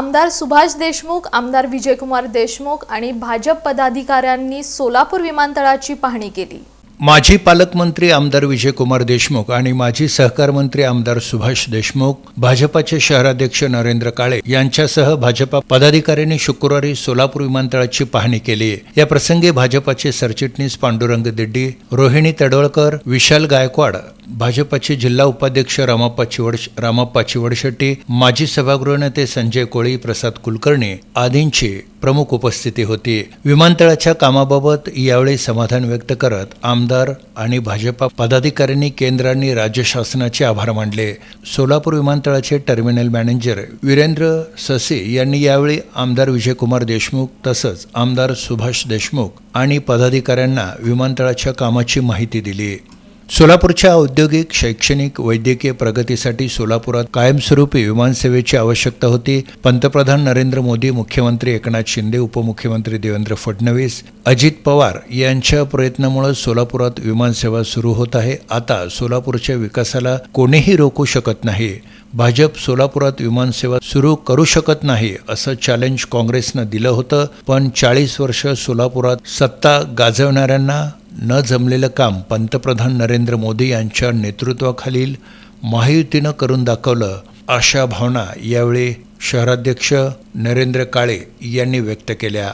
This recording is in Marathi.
आमदार सुभाष देशमुख आमदार विजयकुमार देशमुख आणि भाजप पदाधिकाऱ्यांनी सोलापूर विमानतळाची पाहणी केली. माजी पालकमंत्री आमदार विजयकुमार देशमुख आणि माजी सहकार मंत्री आमदार सुभाष देशमुख भाजपाचे शहराध्यक्ष नरेंद्र काळे यांच्यासह भाजपा पदाधिकाऱ्यांनी शुक्रवारी सोलापूर विमानतळाची पाहणी केली. या प्रसंगी भाजपाचे सरचिटणीस पांडुरंग दिड्डी रोहिणी तडवळकर विशाल गायकवाड भाजपाचे जिल्हा उपाध्यक्ष रामाप्पा चिवड रामाप्पा चिवडशेट्टी माजी सभागृह नेते संजय कोळी प्रसाद कुलकर्णी आदींची प्रमुख उपस्थिती होती. विमानतळाच्या कामाबाबत यावेळी समाधान व्यक्त करत आमदार आणि भाजपा पदाधिकाऱ्यांनी केंद्र आणि राज्य शासनाचे आभार मानले. सोलापूर विमानतळाचे टर्मिनल मॅनेजर वीरेंद्र ससे यांनी यावेळी आमदार विजयकुमार देशमुख तसंच आमदार सुभाष देशमुख आणि पदाधिकाऱ्यांना विमानतळाच्या कामाची माहिती दिली. सोलापूरच्या औद्योगिक शैक्षणिक वैद्यकीय प्रगतीसाठी सोलापुरात कायमस्वरूपी विमानसेवेची आवश्यकता होती. पंतप्रधान नरेंद्र मोदी मुख्यमंत्री एकनाथ शिंदे उपमुख्यमंत्री देवेंद्र फडणवीस अजित पवार यांच्या प्रयत्नामुळे सोलापुरात विमानसेवा सुरू होत आहे. आता सोलापूरच्या विकासाला कोणीही रोखू शकत नाही. भाजप सोलापुरात विमानसेवा सुरू करू शकत नाही असं चॅलेंज काँग्रेसनं दिलं होतं. पण चाळीस वर्ष सोलापुरात सत्ता गाजवणाऱ्यांना न जमलेलं काम पंतप्रधान नरेंद्र मोदी यांच्या नेतृत्वाखालील महायुतीनं करून दाखवलं अशा भावना यावेळी शहराध्यक्ष नरेंद्र काळे यांनी व्यक्त केल्या.